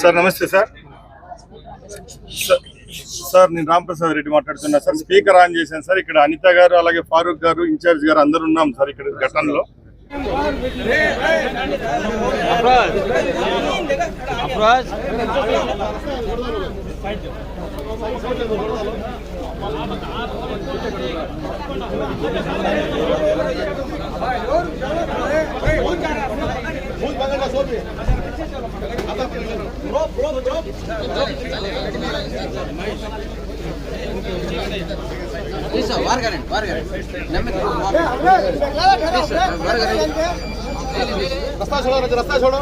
Sir నమస్తే sir. Sir- sir నేను రాంప్రసాద్ రెడ్డి మాట్లాడుతున్నా సార్. స్పీకర్ ఆన్ చేశాను సార్. ఇక్కడ అనిత గారు అలాగే ఫారూక్ గారు ఇన్ఛార్జ్ గారు అందరు ఉన్నాం సార్ ఇక్కడ ఘటనలో. ವಾರ್ ಗ್ಯಾರಂಟ್ ವಾರ್ ಗ್ಯಾರಂಟ್ ನಮ್ಮ ವಾರ್ ಗ್ಯಾರಂಟ್ ರಸ್ತಾ छोड़ो ರಸ್ತಾ छोड़ो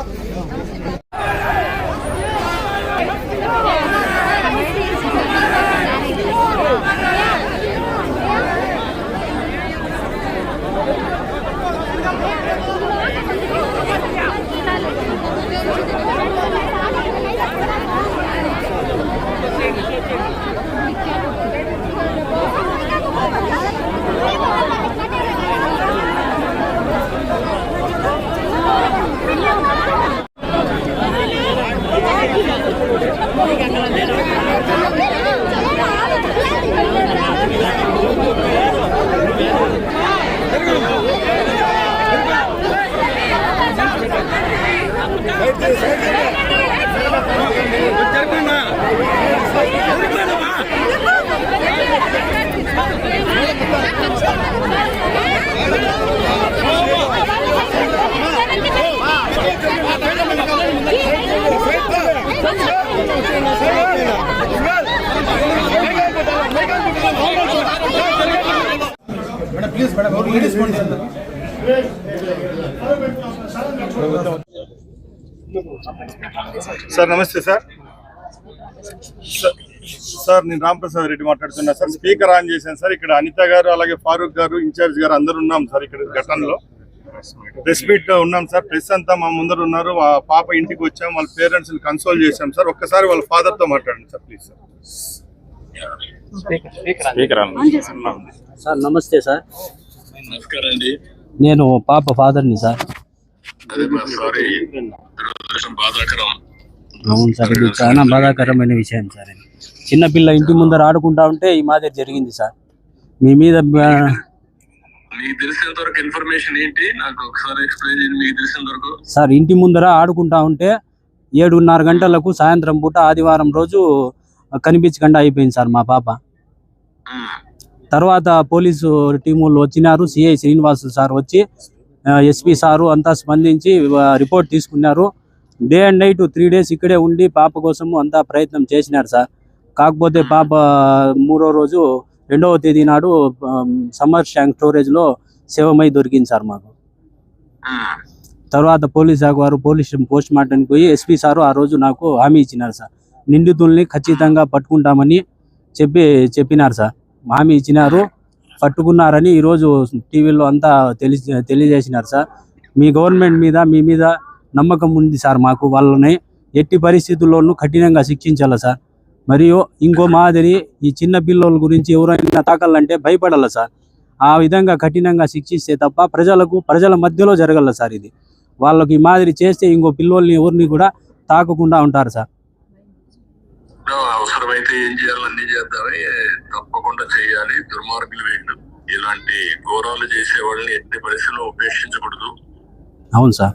సార్ నమస్తే సార్. సార్- నేను రాంప్రసాద్ రెడ్డి మాట్లాడుతున్నా సార్. స్పీకర్ ఆన్ చేశాను సార్. ఇక్కడ అనిత గారు అలాగే ఫారూక్ గారు ఇన్ఛార్జ్ గారు అందరు ఉన్నాం సార్ ఇక్కడ ఘటనలో. ప్రెస్ మీట్లో ఉన్నాం సార్. ప్రెస్ అంతా మా ముందర ఉన్నారు. ఆ పాప ఇంటికి వచ్చాం. వాళ్ళ పేరెంట్స్ కన్సోల్ చేశాం సార్. ఒక్కసారి వాళ్ళ ఫాదర్తో మాట్లాడండి sir please sir. Sir namaste sir. నమస్కారం అండి. నేను పాప ఫాదర్ని సార్. అదే మా సారీ. అవును సార్ ఇది చాలా బాధాకరమైన విషయం సార్ చిన్నపిల్ల ఇంటి ముందర ఆడుకుంటా ఉంటే ఈ మాదిరి జరిగింది సార్. మీ మీద మీకు తెలిసినంత వరకు ఇన్ఫర్మేషన్ ఏంటి? నాకు ఒకసారి ఎక్స్ప్లెయిన్ చేయండి మీకు తెలిసినంత వరకు. సార్ ఇంటి ముందర ఆడుకుంటా ఉంటే ఏడున్నర గంటలకు సాయంత్రం పూట ఆదివారం రోజు కనిపించకుండా అయిపోయింది సార్ మా పాప. తర్వాత పోలీసు టీములు వచ్చినారు సిఐ శ్రీనివాసులు సార్ వచ్చి ఎస్పీ సారు అంతా స్పందించి రిపోర్ట్ తీసుకున్నారు. Day and night three days ఇక్కడే ఉండి పాప కోసము అంతా ప్రయత్నం చేసినారు సార్. కాకపోతే పాప మూడో రోజు రెండవ తేదీ నాడు సమ్మర్ ట్యాంక్ స్టోరేజ్లో శవమై దొరికింది సార్ మాకు. తర్వాత పోలీస్ శాఖ వారు పోలీస్ పోస్ట్ మార్టంకి పోయి ఎస్పీ సారు ఆ రోజు నాకు హామీ ఇచ్చినారు సార్. నిందితుల్ని ఖచ్చితంగా పట్టుకుంటామని చెప్పి చెప్పినారు సార్. హామీ ఇచ్చినారు పట్టుకున్నారని ఈరోజు టీవీలో అంతా తెలి తెలియజేసినారు సార్. మీ గవర్నమెంట్ మీద మీ మీద నమ్మకం ఉంది సార్ మాకు వాళ్ళని. ఎట్టి పరిస్థితుల్లోనూ కఠినంగా శిక్షించాలి సార్. మరియు ఇంకో మాదిరి ఈ చిన్న పిల్లల గురించి ఎవరైనా తాకాలంటే భయపడాలి సార్? ఆ విధంగా కఠినంగా శిక్షిస్తే తప్ప ప్రజలకు ప్రజల మధ్యలో జరగల సార్ ఇది? వాళ్ళకి ఈ మాదిరి చేస్తే ఇంకో పిల్లోల్ని ఎవరిని కూడా తాకకుండా ఉంటారు సార్. అవసరమైతే ఏం చేయాలో అన్ని చేద్దామని తప్పకుండా చేయాలి. దుర్మార్గులు వీళ్ళు. ఇలాంటి ఘోరాలు చేసే వాళ్ళని ఎట్టి పరిస్థితుల్లో ఉపేక్షించకూడదు. అవును సార్.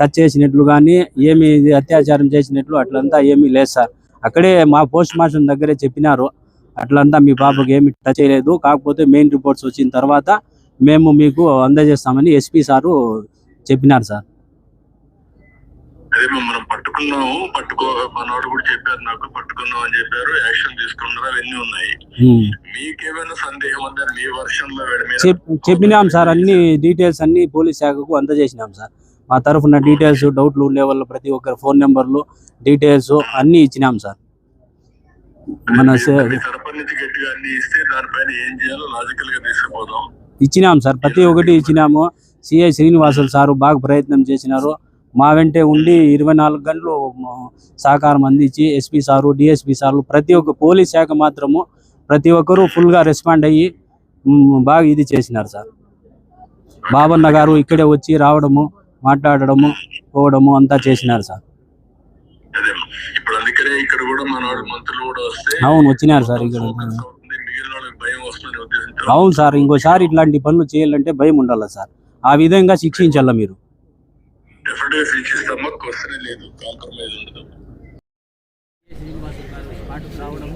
టచ్ చేసినట్లు కానీ ఏమి అత్యాచారం చేసినట్లు అట్లంతా ఏమీ లేదు సార్. అక్కడే మా పోస్ట్ మాస్టర్ దగ్గరే చెప్పినారు. అట్లంతా మీ పాపకు ఏమి టచ్ చేయలేదు. కాకపోతే మెయిన్ రిపోర్ట్స్ వచ్చిన తర్వాత మేము మీకు అందజేస్తామని ఎస్పీ సారు చెప్పినారు సార్. అదే మనం పట్టుకున్నాము. పట్టుకో మనోడు కూడా చెప్పారు నాకు. పట్టుకున్నాం అని చెప్పారు. యాక్షన్ తీసుకున్నారు. అవన్నీ ఉన్నాయి. మీకేమైనా సందేహం ఉందా? మీ వర్షన్లో చెప్పినాం సార్. అన్ని డీటెయిల్స్ అన్ని పోలీస్ శాఖకు అందజేసినాం సార్. మా తరఫున డీటెయిల్స్ డౌట్లు ఉండే వాళ్ళు ప్రతి ఒక్కరి ఫోన్ నెంబర్లు డీటెయిల్స్ అన్నీ ఇచ్చినాం సార్. మన ఇచ్చినాం సార్. ప్రతి ఒక్కటి ఇచ్చినాము. సిఐ శ్రీనివాసులు సారు బాగా ప్రయత్నం చేసినారు. మా వెంటే ఉండి ఇరవై నాలుగు గంటలు సహకారం అందించి ఎస్పీ సారు డిఎస్పీ సార్లు ప్రతి ఒక్క పోలీస్ శాఖ మాత్రము ప్రతి ఒక్కరూ ఫుల్గా రెస్పాండ్ అయ్యి బాగా ఇది చేసినారు సార్. బాబన్న గారు ఇక్కడే వచ్చి రావడము మాట్లాడడము పోవడము అంతా చేసినారు సార్. అదే ఇప్పుడు అందుకనే ఇక్కడ కూడా మన వాళ్ళు మంత్రులు కూడా వస్తే అవును వచ్చినారు సార్ ఇక్కడ. అవును సార్ ఇంకోసారి ఇట్లాంటి పనులు చేయాలంటే భయం ఉండాలి సార్. ఆ విధంగా శిక్షించాల మీరు? పాటుకు రావడం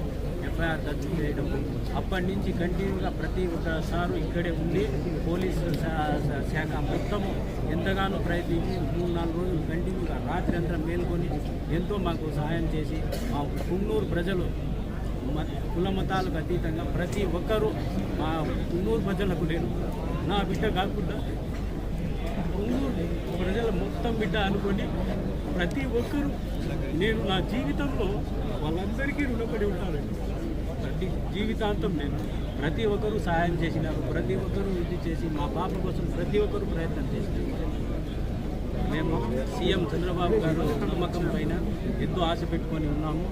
ఎఫ్ఐఆర్ దర్జు చేయడం అప్పటి నుంచి కంటిన్యూగా ప్రతి ఒక్క సారు ఇక్కడే ఉండి పోలీసు శా- శా- శాఖ మొత్తము ఎంతగానో ప్రయత్నించి మూడు నాలుగు రోజులు కంటిన్యూగా రాత్రి అంతా మేల్కొని ఎంతో మాకు సహాయం చేసి మా కున్నూరు ప్రజలు మ- కుల మతాలకు అతీతంగా ప్రతి ఒక్కరూ మా కున్నూరు ప్రజలకు నేను నా బిడ్డ కాకుండా కున్నూరు ప్రజల మొత్తం బిడ్డ అనుకొని ప్రతి ఒక్కరూ నేను నా జీవితంలో వాళ్ళందరికీ రుణపడి ఉంటానండి. ప్రతి జీవితాంతం నేను ప్రతి ఒక్కరూ సహాయం చేసినారు ప్రతి ఒక్కరూ ఇది చేసి మా పాప కోసం ప్రతి ఒక్కరూ ప్రయత్నం చేసినారు మేము సీఎం చంద్రబాబు గారు నమ్మకం పైన ఎంతో ఆశ పెట్టుకొని ఉన్నాము.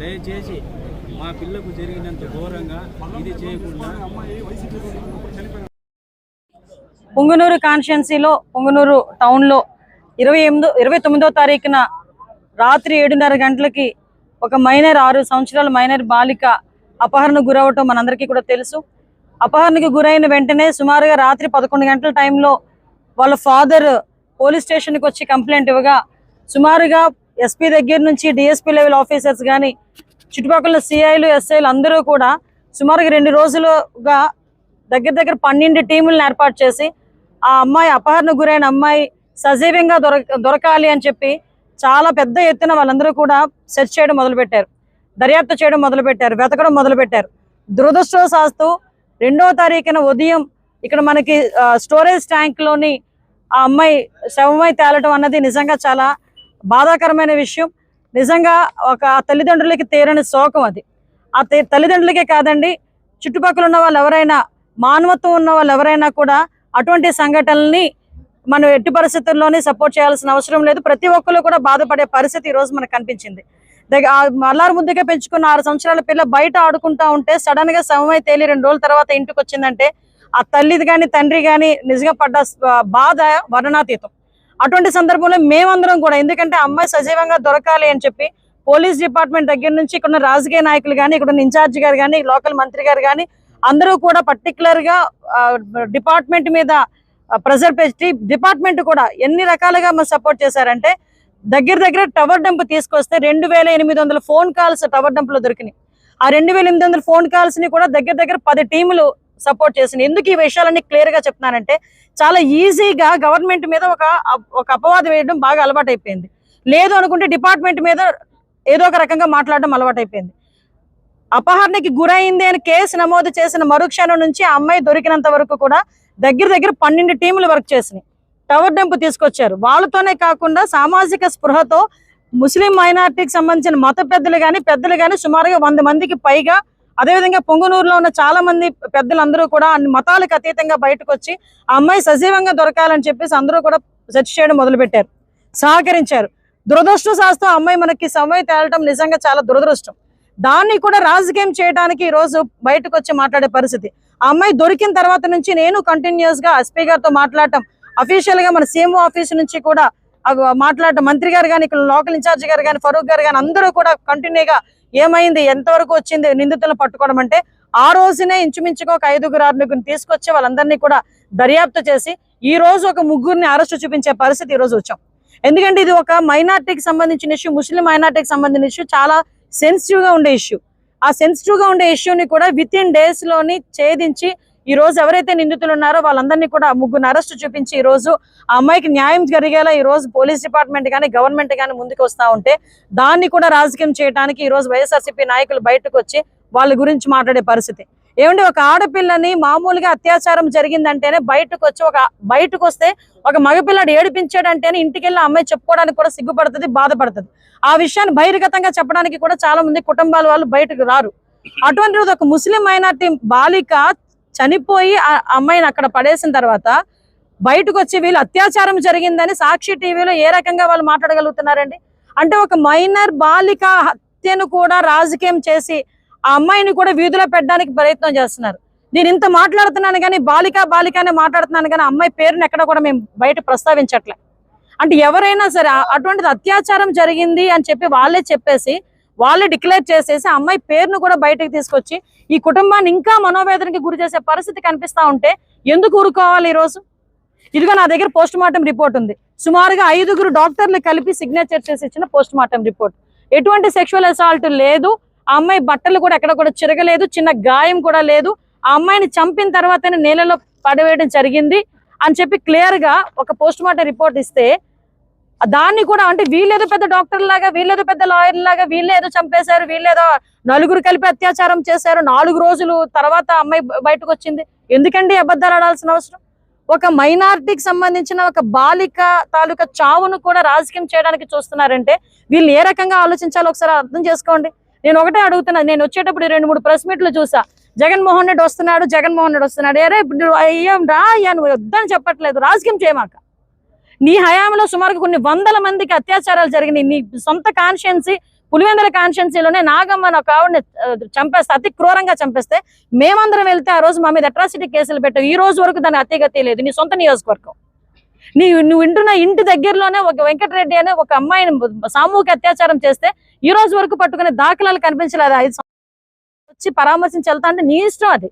దయచేసి మా పిల్లకు జరిగినంత ఘోరంగా ఇది చేయకుండా పుంగనూరు కాన్స్టిట్యున్సీలో పుంగనూరు టౌన్లో ఇరవై ఎనిమిదో ఇరవై తొమ్మిదో తారీఖున రాత్రి ఏడున్నర గంటలకి ఒక మైనర్ ఆరు సంవత్సరాల మైనర్ బాలిక అపహరణకు గురవటం మనందరికీ కూడా తెలుసు. అపహరణకు గురైన వెంటనే సుమారుగా రాత్రి పదకొండు గంటల టైంలో వాళ్ళ ఫాదర్ పోలీస్ స్టేషన్కి వచ్చి కంప్లైంట్ ఇవ్వగా సుమారుగా ఎస్పీ దగ్గర నుంచి డిఎస్పీ లెవెల్ ఆఫీసర్స్ కానీ చుట్టుపక్కల సిఐలు ఎస్ఐలు అందరూ కూడా సుమారుగా రెండు రోజులుగా దగ్గర దగ్గర పన్నెండు టీములను ఏర్పాటు చేసి ఆ అమ్మాయి అపహరణ గురైన అమ్మాయి సజీవంగా దొరక దొరకాలి అని చెప్పి చాలా పెద్ద ఎత్తున వాళ్ళందరూ కూడా సెర్చ్ చేయడం మొదలుపెట్టారు. దర్యాప్తు చేయడం మొదలుపెట్టారు వెతకడం మొదలుపెట్టారు. దురదృష్టవశాస్తు రెండవ తారీఖున ఉదయం ఇక్కడ మనకి స్టోరేజ్ ట్యాంక్లోని ఆ అమ్మాయి శవమై తేలటం అన్నది నిజంగా చాలా బాధాకరమైన విషయం. నిజంగా ఒక తల్లిదండ్రులకి తీరని శోకం అది. ఆ తల్లిదండ్రులకే కాదండి చుట్టుపక్కల ఉన్న వాళ్ళు ఎవరైనా మానవత్వం ఉన్న వాళ్ళు ఎవరైనా కూడా అటువంటి సంఘటనల్ని మనం ఎట్టి పరిస్థితుల్లోనే సపోర్ట్ చేయాల్సిన అవసరం లేదు. ప్రతి ఒక్కరు కూడా బాధపడే పరిస్థితి ఈ రోజు మనకు కనిపించింది. అల్లారు ఆ ముద్దుగా పెంచుకున్న ఆరు సంవత్సరాల పిల్ల బయట ఆడుకుంటా ఉంటే సడన్గా శవమై తేలి రెండు రోజుల తర్వాత ఇంటికి వచ్చిందంటే ఆ తల్లిది కానీ తండ్రి కానీ నిజంగా పడ్డ బాధ వర్ణనాతీతం. అటువంటి సందర్భంలో మేమందరం కూడా ఎందుకంటే అమ్మాయి సజీవంగా దొరకాలి అని చెప్పి పోలీస్ డిపార్ట్మెంట్ దగ్గర నుంచి ఇక్కడ ఉన్న రాజకీయ నాయకులు కానీ ఇక్కడ ఉన్న ఇన్ఛార్జ్ గారు కానీ లోకల్ మంత్రి గారు కానీ అందరూ కూడా పర్టికులర్గా డిపార్ట్మెంట్ మీద ప్రెజర్ పెట్టి డిపార్ట్మెంట్ కూడా ఎన్ని రకాలుగా మనం సపోర్ట్ చేశారంటే దగ్గర దగ్గర టవర్ డంప్ తీసుకొస్తే రెండు వేల ఎనిమిది వందల ఫోన్ కాల్స్ టవర్ డంప్లో దొరికినాయి. ఆ రెండు వేల ఎనిమిది వందల ఫోన్ కాల్స్ని కూడా దగ్గర దగ్గర పది టీములు సపోర్ట్ చేసినాయి. ఎందుకు ఈ విషయాలన్నీ క్లియర్గా చెప్తున్నానంటే చాలా ఈజీగా గవర్నమెంట్ మీద ఒక ఒక అపవాదం వేయడం బాగా అలవాటైపోయింది. లేదు అనుకుంటే డిపార్ట్మెంట్ మీద ఏదో ఒక రకంగా మాట్లాడడం అలవాటైపోయింది. అపహరణకి గురైంది అని కేసు నమోదు చేసిన మరుక్షణం నుంచి ఆ అమ్మాయి దొరికినంత వరకు కూడా దగ్గర దగ్గర పన్నెండు టీములు వర్క్ చేసినాయి. టవర్ డెంపు తీసుకొచ్చారు. వాళ్ళతోనే కాకుండా సామాజిక స్పృహతో ముస్లిం మైనార్టీకి సంబంధించిన మత పెద్దలు కానీ పెద్దలు కానీ సుమారుగా వంద మందికి పైగా అదేవిధంగా పొంగునూరులో ఉన్న చాలా మంది పెద్దలందరూ కూడా అన్ని మతాలకు అతీతంగా బయటకు వచ్చి ఆ అమ్మాయి సజీవంగా దొరకాలని చెప్పేసి అందరూ కూడా సెర్చ్ చేయడం మొదలుపెట్టారు. సహకరించారు. దురదృష్టశాస్త్రం శాస్త్రం అమ్మాయి మనకి సమయం తేలటం నిజంగా చాలా దురదృష్టం. దాన్ని కూడా రాజకీయం చేయడానికి ఈరోజు రోజు బయటకు వచ్చి మాట్లాడే పరిస్థితి. ఆ అమ్మాయి దొరికిన తర్వాత నుంచి నేను కంటిన్యూస్గా ఎస్పీ గారితో మాట్లాడటం అఫీషియల్గా మన సీఎం ఆఫీస్ నుంచి కూడా మాట్లాడటం మంత్రి గారు కానీ ఇక్కడ లోకల్ ఇన్ఛార్జ్ గారు కానీ ఫరూక్ గారు కానీ అందరూ కూడా కంటిన్యూగా ఏమైంది ఎంతవరకు వచ్చింది నిందితులను పట్టుకోవడం అంటే ఆ రోజునే ఇంచుమించుగా ఒక ఐదుగురు ఆరుగురిని తీసుకొచ్చి వాళ్ళందరినీ కూడా దర్యాప్తు చేసి ఈ రోజు ఒక ముగ్గురిని అరెస్టు చూపించే పరిస్థితి ఈ రోజు వచ్చాం. ఎందుకంటే ఇది ఒక మైనార్టీకి సంబంధించిన ఇష్యూ ముస్లిం మైనార్టీకి సంబంధించిన ఇష్యూ చాలా సెన్సిటివ్గా ఉండే ఇష్యూ ఆ సెన్సిటివ్గా ఉండే ఇష్యూని కూడా విత్ ఇన్ డేస్లోని ఛేదించి ఈ రోజు ఎవరైతే నిందితులు ఉన్నారో వాళ్ళందరినీ కూడా ముగ్గురు అరెస్ట్ చూపించి ఈ రోజు ఆ అమ్మాయికి న్యాయం జరిగేలా ఈ రోజు పోలీస్ డిపార్ట్మెంట్ కానీ గవర్నమెంట్ కానీ ముందుకు వస్తా ఉంటే దాన్ని కూడా రాజకీయం చేయడానికి ఈ రోజు వైఎస్ఆర్సీపీ నాయకులు బయటకు వచ్చి వాళ్ళ గురించి మాట్లాడే పరిస్థితి. ఏమంటే ఒక ఆడపిల్లని మామూలుగా అత్యాచారం జరిగిందంటేనే బయటకు వచ్చి ఒక బయటకు వస్తే ఒక మగపిల్లాడు ఏడిపించాడంటేనే ఇంటికి వెళ్ళి ఆ అమ్మాయి చెప్పుకోవడానికి కూడా సిగ్గుపడుతుంది బాధపడుతుంది. ఆ విషయాన్ని బహిర్గతంగా చెప్పడానికి కూడా చాలా మంది కుటుంబాల వాళ్ళు బయటకు రారు. అటువంటి రోజు ఒక ముస్లిం మైనార్టీ బాలిక చనిపోయి ఆ అమ్మాయిని అక్కడ పడేసిన తర్వాత బయటకు వచ్చి వీళ్ళు అత్యాచారం జరిగిందని సాక్షి టీవీలో ఏ రకంగా వాళ్ళు మాట్లాడగలుగుతున్నారండి? అంటే ఒక మైనర్ బాలిక హత్యను కూడా రాజకీయం చేసి ఆ అమ్మాయిని కూడా వీధిలో పెట్టడానికి ప్రయత్నం చేస్తున్నారు. నేను ఇంత మాట్లాడుతున్నాను కానీ బాలిక బాలిక మాట్లాడుతున్నాను కానీ అమ్మాయి పేరుని ఎక్కడ కూడా మేము బయట ప్రస్తావించట్లే. అంటే ఎవరైనా సరే అటువంటిది అత్యాచారం జరిగింది అని చెప్పి వాళ్ళే చెప్పేసి వాళ్ళు డిక్లేర్ చేసేసి అమ్మాయి పేరును కూడా బయటకు తీసుకొచ్చి ఈ కుటుంబాన్ని ఇంకా మనోవేదనకి గురి చేసే పరిస్థితి కనిపిస్తా ఉంటే ఎందుకు ఊరుకోవాలి ఈ రోజు? ఇదిగో నా దగ్గర పోస్ట్ మార్టం రిపోర్ట్ ఉంది. సుమారుగా ఐదుగురు డాక్టర్లు కలిపి సిగ్నేచర్ చేసి ఇచ్చిన పోస్ట్ మార్టం రిపోర్ట్. ఎటువంటి సెక్షువల్ అసాల్ట్ లేదు. ఆ అమ్మాయి బట్టలు కూడా ఎక్కడ కూడా చిరగలేదు. చిన్న గాయం కూడా లేదు. ఆ అమ్మాయిని చంపిన తర్వాతనే నేలలో పడవేయడం జరిగింది అని చెప్పి క్లియర్గా ఒక పోస్ట్ మార్టం రిపోర్ట్ ఇస్తే దాన్ని కూడా అంటే వీళ్ళేదో పెద్ద డాక్టర్ లాగా వీళ్ళేదో పెద్ద లాయర్ లాగా వీళ్ళేదో చంపేశారు వీళ్ళేదో నలుగురు కలిపి అత్యాచారం చేశారు నాలుగు రోజులు తర్వాత అమ్మాయి బయటకు వచ్చింది ఎందుకండి అబద్ధాలు ఆడాల్సిన అవసరం? ఒక మైనార్టీకి సంబంధించిన ఒక బాలిక తాలూకా చావును కూడా రాజకీయం చేయడానికి చూస్తున్నారంటే వీళ్ళు ఏ రకంగా ఆలోచించాలో ఒకసారి అర్థం చేసుకోండి. నేను ఒకటే అడుగుతున్నా నేను వచ్చేటప్పుడు రెండు మూడు ప్రెస్ మీట్లు చూసా. జగన్మోహన్ రెడ్డి వస్తున్నాడు జగన్మోహన్ రెడ్డి వస్తున్నాడు. అరే ఇప్పుడు రా అయ్యా నువ్వు వద్దని చెప్పట్లేదు. రాజకీయం చేయమాక. నీ హయాంలో సుమారుగా కొన్ని వందల మందికి అత్యాచారాలు జరిగినాయి. నీ సొంత కాన్షియన్సీ పులివెందుల కాన్షియన్సీలోనే నాగమ్మ నా కావుడిని చంపేస్తే అతి క్రూరంగా చంపేస్తే మేమందరం వెళ్తే ఆ రోజు మా మీద అట్రాసిటీ కేసులు పెట్టావు. ఈ రోజు వరకు దాని అతిగతి లేదు. నీ సొంత నియోజకవర్గం. నీ నువ్వు వింటున్న ఇంటి దగ్గరలోనే ఒక వెంకటరెడ్డి అనే ఒక అమ్మాయిని సామూహిక అత్యాచారం చేస్తే ఈ రోజు వరకు పట్టుకునే దాఖలాలు కనిపించలేదు. ఐదు వచ్చి పరామర్శించి వెళ్తా అంటే నీ ఇష్టం అది.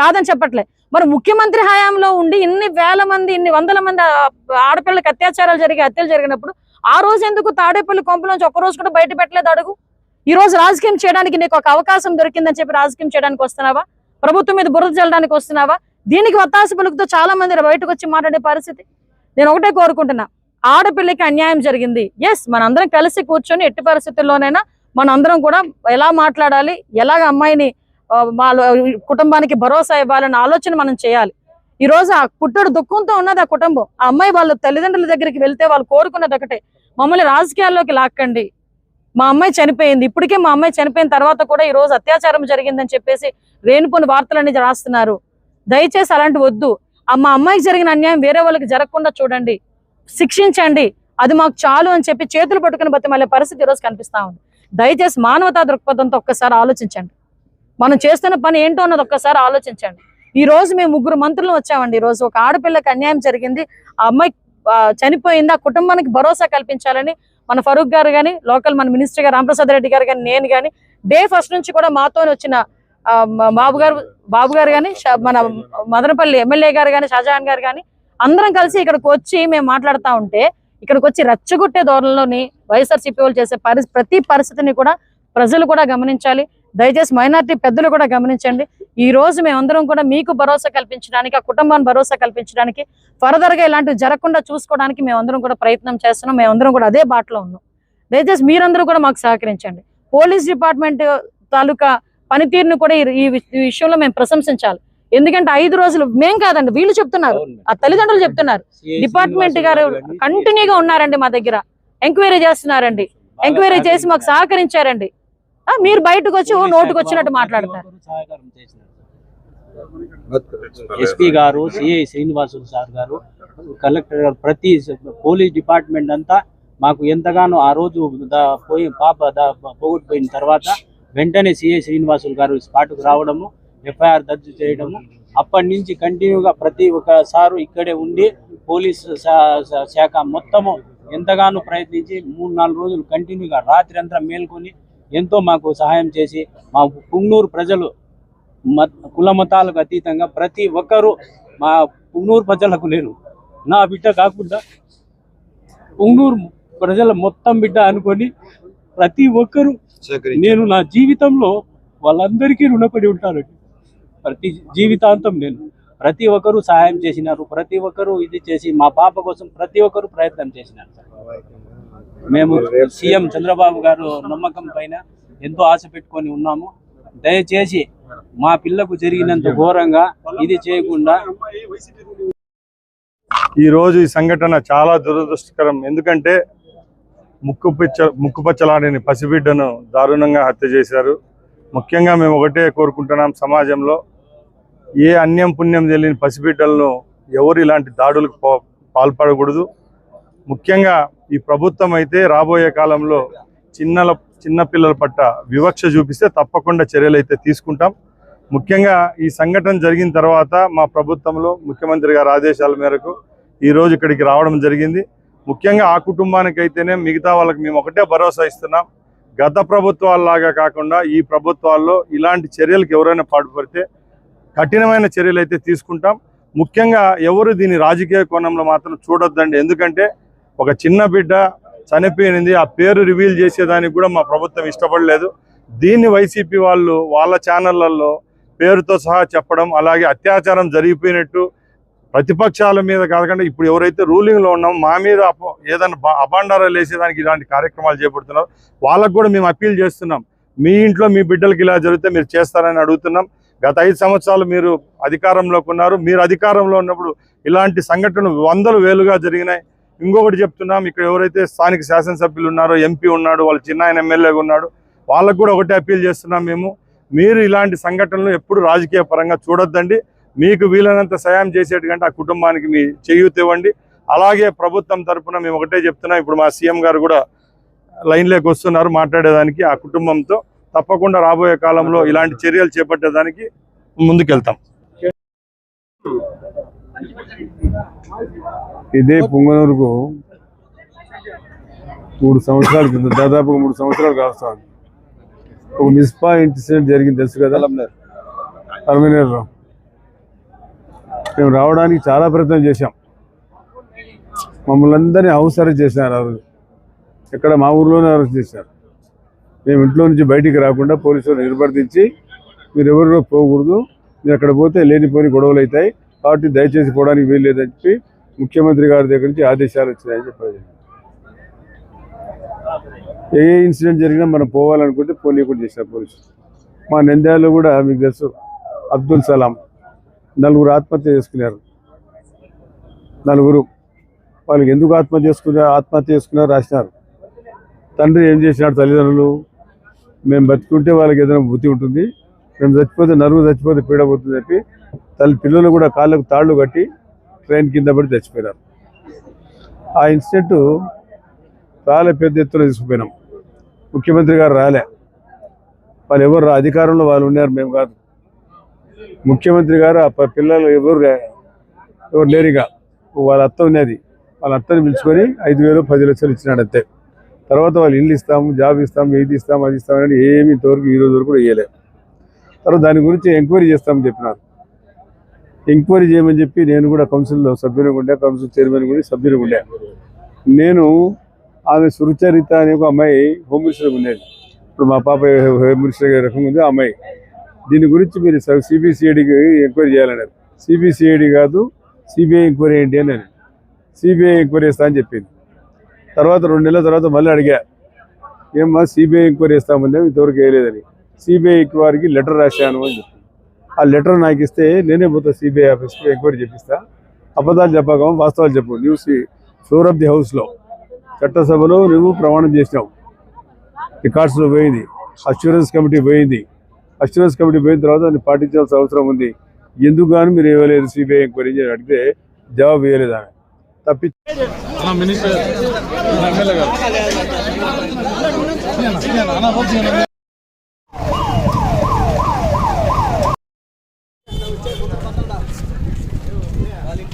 కాదని చెప్పట్లే. మరి ముఖ్యమంత్రి హయాంలో ఉండి ఇన్ని వేల మంది ఇన్ని వందల మంది ఆడపిల్లలకు అత్యాచారాలు జరిగి హత్యలు జరిగినప్పుడు ఆ రోజు ఎందుకు తాడేపల్లి కొంపలోంచి ఒక్క రోజు కూడా బయట పెట్టలేదు అడుగు? ఈ రోజు రాజకీయం చేయడానికి నీకు ఒక అవకాశం దొరికిందని చెప్పి రాజకీయం చేయడానికి వస్తున్నావా? ప్రభుత్వం మీద బురద చల్లడానికి వస్తున్నావా? దీనికి వత్తాసు పలుకుతో చాలా మంది బయటకు వచ్చి మాట్లాడే పరిస్థితి. నేను ఒకటే కోరుకుంటున్నా. ఆడపిల్లకి అన్యాయం జరిగింది. ఎస్ మనందరం కలిసి కూర్చొని ఎట్టి పరిస్థితుల్లోనైనా మనందరం కూడా ఎలా మాట్లాడాలి ఎలాగ అమ్మాయిని వాళ్ళు కుటుంబానికి భరోసా ఇవ్వాలన్న ఆలోచన మనం చేయాలి. ఈ రోజు ఆ పుట్టడు దుఃఖంతో ఉన్నది ఆ కుటుంబం. ఆ అమ్మాయి వాళ్ళ తల్లిదండ్రుల దగ్గరికి వెళ్తే వాళ్ళు కోరుకున్నది ఒకటే మమ్మల్ని రాజకీయాల్లోకి లాక్కండి. మా అమ్మాయి చనిపోయింది ఇప్పటికే మా అమ్మాయి చనిపోయిన తర్వాత కూడా ఈ రోజు అత్యాచారం జరిగిందని చెప్పేసి రేణుపోని వార్తలన్నీ రాస్తున్నారు. దయచేసి అలాంటి వద్దు. ఆ మా అమ్మాయికి జరిగిన అన్యాయం వేరే వాళ్ళకి జరగకుండా చూడండి. శిక్షించండి. అది మాకు చాలు అని చెప్పి చేతులు పట్టుకుని బతిమాలే పరిస్థితి ఈరోజు కనిపిస్తా ఉంది. దయచేసి మానవతా దృక్పథంతో ఒక్కసారి ఆలోచించండి. మనం చేస్తున్న పని ఏంటో అన్నది ఒక్కసారి ఆలోచించండి. ఈ రోజు మేము ముగ్గురు మంత్రులు వచ్చామండి. ఈ రోజు ఒక ఆడపిల్లకి అన్యాయం జరిగింది. ఆ అమ్మాయి చనిపోయింది. ఆ కుటుంబానికి భరోసా కల్పించాలని మన ఫరూక్ గారు కానీ లోకల్ మన మినిస్టర్ గారు రామప్రసాద్ రెడ్డి గారు కానీ నేను కానీ డే ఫస్ట్ నుంచి కూడా మాతో వచ్చిన బాబుగారు బాబు గారు బాబు గారు కానీ మన మదనపల్లి ఎమ్మెల్యే గారు కానీ షాజహాన్ గారు కానీ అందరం కలిసి ఇక్కడికి వచ్చి మేము మాట్లాడుతూ ఉంటే ఇక్కడికి వచ్చి రెచ్చగొట్టే ధోరణిలోని వైఎస్ఆర్సీపీ వాళ్ళు చేసే పరి ప్రతి పరిస్థితిని కూడా ప్రజలు కూడా గమనించాలి. దయచేసి మైనార్టీ పెద్దలు కూడా గమనించండి. ఈ రోజు మేమందరం కూడా మీకు భరోసా కల్పించడానికి ఆ కుటుంబాన్ని భరోసా కల్పించడానికి ఫర్దర్గా ఇలాంటివి జరగకుండా చూసుకోవడానికి మేమందరం కూడా ప్రయత్నం చేస్తున్నాం. మేమందరం కూడా అదే బాటలో ఉన్నాం. దయచేసి మీరందరూ కూడా మాకు సహకరించండి. పోలీస్ డిపార్ట్మెంట్ తాలూకా పనితీరును కూడా ఈ- విషయంలో మేము ప్రశంసించాలి. ఎందుకంటే ఐదు రోజులు మేం కాదండి వీళ్ళు చెప్తున్నారు. ఆ తల్లిదండ్రులు చెప్తున్నారు. డిపార్ట్మెంట్ గారు కంటిన్యూగా ఉన్నారండి మా దగ్గర. ఎంక్వైరీ చేస్తున్నారండి. ఎంక్వైరీ చేసి మాకు సహకరించారండి. మీరు బయటకు వచ్చి నోటుకు వచ్చినట్టు మాట్లాడతారు. ఎస్పీ గారు సిఐ శ్రీనివాసులు సార్ గారు కలెక్టర్ గారు ప్రతి పోలీస్ డిపార్ట్మెంట్ అంతా మాకు ఎంతగానో ఆ రోజు పోయి పాప పోగొట్టుపోయిన తర్వాత వెంటనే సిఐ శ్రీనివాసులు గారు స్పాట్కు రావడము ఎఫ్ఐఆర్ దర్జు చేయడము అప్పటి నుంచి కంటిన్యూగా ప్రతి ఒక్క సారు ఇక్కడే ఉండి పోలీస్ శాఖ మొత్తము ఎంతగానో ప్రయత్నించి మూడు నాలుగు రోజులు కంటిన్యూగా రాత్రి అంతా మేల్కొని ఎంతో మాకు సహాయం చేసి మా పుంగనూరు ప్రజలు కుల మతాలకు అతీతంగా ప్రతి ఒక్కరూ మా పుంగనూరు ప్రజలకు లేరు. నా బిడ్డ కాకుండా పుంగనూరు ప్రజల మొత్తం బిడ్డ అనుకొని ప్రతి ఒక్కరూ నేను నా జీవితంలో వాళ్ళందరికీ రుణపడి ఉంటానండి ప్రతి జీవితాంతం నేను. ప్రతి ఒక్కరూ సహాయం చేసినారు. ప్రతి ఒక్కరూ ఇది చేసి మా పాప కోసం ప్రతి ఒక్కరూ ప్రయత్నం చేసినారు. మేము సీఎం చంద్రబాబు గారు నమ్మకం పైన ఎంతో ఆశ పెట్టుకొని ఉన్నాము. దయచేసి మా పిల్లకు జరిగినంత ఘోరంగా ఇది చేయకుండా ఈ రోజు ఈ సంఘటన చాలా దురదృష్టకరం. ఎందుకంటే ముక్కు పిచ్చ ముక్కు పచ్చలాడిని పసిబిడ్డను దారుణంగా హత్య చేశారు. ముఖ్యంగా మేము ఒకటే కోరుకుంటున్నాం సమాజంలో ఏ అన్యం పుణ్యం తెలియని పసిబిడ్డలను ఎవరు ఇలాంటి దాడులకు పాల్పడకూడదు. ముఖ్యంగా ఈ ప్రభుత్వం అయితే రాబోయే కాలంలో చిన్నల చిన్నపిల్లల పట్ల వివక్ష చూపిస్తే తప్పకుండా చర్యలు అయితే తీసుకుంటాం. ముఖ్యంగా ఈ సంఘటన జరిగిన తర్వాత మా ప్రభుత్వంలో ముఖ్యమంత్రి గారి ఆదేశాల మేరకు ఈ రోజు ఇక్కడికి రావడం జరిగింది. ముఖ్యంగా ఆ కుటుంబానికి అయితేనే మిగతా వాళ్ళకి మేము ఒకటే భరోసా ఇస్తున్నాం. గత ప్రభుత్వాల్లాగా కాకుండా ఈ ప్రభుత్వాల్లో ఇలాంటి చర్యలకు ఎవరైనా పాటుపడితే కఠినమైన చర్యలు అయితే తీసుకుంటాం. ముఖ్యంగా ఎవరు దీని రాజకీయ కోణంలో మాత్రం చూడొద్దండి. ఎందుకంటే ఒక చిన్న బిడ్డ చనిపోయినది ఆ పేరు రివీల్ చేసేదానికి కూడా మా ప్రభుత్వం ఇష్టపడలేదు. దీన్ని వైసీపీ వాళ్ళు వాళ్ళ ఛానళ్ళలో పేరుతో సహా చెప్పడం అలాగే అత్యాచారం జరిగిపోయినట్టు ప్రతిపక్షాల మీద కాకుండా ఇప్పుడు ఎవరైతే రూలింగ్లో ఉన్నామో మా మీద ఏదైనా అభాండారాలు వేసేదానికి ఇలాంటి కార్యక్రమాలు చేపడుతున్నారు. వాళ్ళకు కూడా మేము అప్పీల్ చేస్తున్నాం. మీ ఇంట్లో మీ బిడ్డలకి ఇలా జరిగితే మీరు చేస్తారని అడుగుతున్నాం. గత ఐదు సంవత్సరాలు మీరు అధికారంలోకి ఉన్నారు. మీరు అధికారంలో ఉన్నప్పుడు ఇలాంటి సంఘటనలు వందలు వేలుగా జరిగినాయి. ఇంకొకటి చెప్తున్నాం ఇక్కడ ఎవరైతే స్థానిక శాసనసభ్యులు ఉన్నారో ఎంపీ ఉన్నాడు వాళ్ళ చిన్న ఆయన ఎమ్మెల్యేగా ఉన్నాడు వాళ్ళకు కూడా ఒకటే అప్పీల్ చేస్తున్నాం మేము. మీరు ఇలాంటి సంఘటనలు ఎప్పుడు రాజకీయ పరంగా చూడొద్దండి. మీకు వీలైనంత సాయం చేసేటంటే ఆ కుటుంబానికి మీ చేయూతివ్వండి అలాగే ప్రభుత్వం తరఫున మేము ఒకటే చెప్తున్నాం ఇప్పుడు మా సీఎం గారు కూడా లైన్లోకి వస్తున్నారు మాట్లాడేదానికి ఆ కుటుంబంతో తప్పకుండా రాబోయే కాలంలో ఇలాంటి చర్యలు చేపట్టేదానికి ముందుకెళ్తాం. ఇదే పొంగనూరుకు మూడు సంవత్సరాల క్రితం దాదాపు మూడు సంవత్సరాలు కాస్తుంది. ఒక మిస్పా ఇన్సిడెంట్ జరిగింది తెలుసు కదా? అర్మినేర్లో మేము రావడానికి చాలా ప్రయత్నం చేశాం. మమ్మల్ని అందరినీ హౌస్ అరెస్ట్ చేసినారు ఆ రోజు. ఇక్కడ మా ఊర్లోనే అరెస్ట్ చేశారు. మేము ఇంట్లో నుంచి బయటికి రాకుండా పోలీసులు నిర్బంధించి మీరు ఎవరిలో పోకూడదు మీరు అక్కడ పోతే లేనిపోని గొడవలు అవుతాయి. కాబట్టి దయచేసి పోవడానికి వీలు లేదని చెప్పి ముఖ్యమంత్రి గారి దగ్గర నుంచి ఆదేశాలు వచ్చినాయని చెప్పారు ఏ ఏ ఇన్సిడెంట్ జరిగినా మనం పోవాలనుకుంటే పోనీయకుండా చేసిన పోలీసులు మా నంద్యాలలో కూడా మీకు తెలుసు అబ్దుల్ సలాం నలుగురు ఆత్మహత్య చేసుకున్నారు. నలుగురు వాళ్ళకి ఎందుకు ఆత్మహత్య చేసుకున్నారు ఆత్మహత్య చేసుకున్నారు రాసినారు. తండ్రి ఏం చేసినాడు తల్లిదండ్రులు? మేము బతుకుంటే వాళ్ళకి ఏదైనా బుద్ధి ఉంటుంది. మేము చచ్చిపోతే నరువు చచ్చిపోతే పీడ పోతుంది చెప్పి తల్లి పిల్లలు కూడా కాళ్ళకు తాళ్ళు కట్టి ట్రైన్ కింద పడి చచ్చిపోయినారు. ఆ ఇన్సిడెంట్ చాలా పెద్ద ఎత్తున తీసుకుపోయినాం. ముఖ్యమంత్రి గారు రాలే. వాళ్ళు ఎవరు రా- అధికారంలో వాళ్ళు ఉన్నారు మేము కాదు. ముఖ్యమంత్రి గారు ఆ ప- పిల్లలు ఎవరు ఎవరు లేరుగా. వాళ్ళ అత్త ఉన్నది. వాళ్ళ అత్తని పిలుచుకొని ఐదు వేలు పది లక్షలు ఇచ్చినాడు అంతే. తర్వాత వాళ్ళు ఇల్లు ఇస్తాము జాబ్ ఇస్తాము ఇది ఇస్తాము అది ఇస్తామని ఏమి ఇంతవరకు ఈ రోజు వరకు కూడా ఇవ్వలేదు తర్వాత దాని గురించి ఎంక్వైరీ చేస్తామని చెప్పినారు. ఎంక్వైరీ చేయమని చెప్పి నేను కూడా కౌన్సిల్లో సభ్యునిగా ఉండే కౌన్సిల్ చైర్మన్ కూడా సభ్యునిగా ఉండే నేను ఆమె సురుచరిత అనే ఒక అమ్మాయి హోమ్ మినిస్టర్గా ఉండేది. ఇప్పుడు మా పాప హోమ్ మినిస్టర్ రకంగా ఉంది ఆ అమ్మాయి. దీని గురించి మీరు సిబిసిఐడికి ఎంక్వైరీ చేయాలన్నారు. సిబిసిఐడి కాదు సిబిఐ ఎంక్వైరీ ఏంటి అని నేను సిబిఐ ఎంక్వైరీ చేస్తా అని చెప్పింది. తర్వాత రెండు నెలల తర్వాత మళ్ళీ అడిగా ఏమ్మా సిబిఐ ఎంక్వైరీ చేస్తామంటే ఇంతవరకు వేయలేదని సిబిఐ వారికి లెటర్ రాశాను అని చెప్పి. ఆ లెటర్ నాకు ఇస్తే నేనే పోతా సిబిఐ ఆఫీస్కి ఎంక్వైరీ చేపిస్తా. అబద్ధాలు చెప్పక వాస్తవాలు చెప్పు. న్యూస్ ఫ్లోర్ ఆఫ్ ది హౌస్లో. చట్టసభలో నువ్వు ప్రమాణం చేసినావు. రికార్డ్స్లో పోయింది. అష్యూరెన్స్ కమిటీ పోయింది. అష్యూరెన్స్ కమిటీ పోయిన తర్వాత దాన్ని పాటించాల్సిన అవసరం ఉంది. ఎందుకు కానీ మీరు ఇవ్వలేదు సిబిఐ ఎంక్వైరీ అని అడిగితే జవాబు ఇవ్వలేదు ఆమె. తప్పి